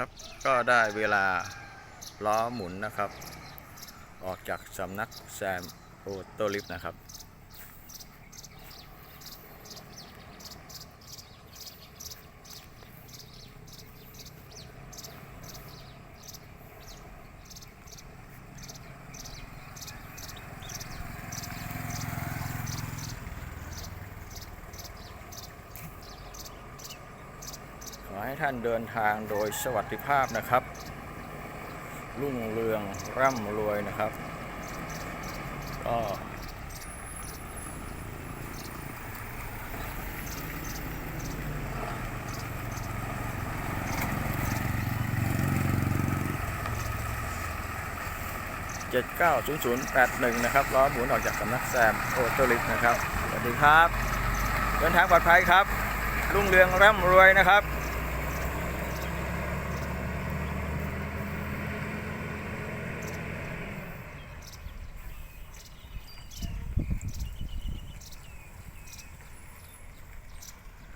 ครับ ก็ได้เวลาล้อหมุนนะครับ ออกจากสำนักแซมโอโตลิฟนะครับ ให้ท่านเดินทางโดยสวัสดิภาพนะครับ รุ่งเรืองร่ำรวยนะครับ ก็เจ็ดเก้าศูนย์ศูนย์แปดหนึ่งนะครับล้อหมุนออกจากสำนักแซมโอโตลิฟนะครับ สวัสดีครับ เดินทางปลอดภัยครับ รุ่งเรืองร่ำรวยนะครับ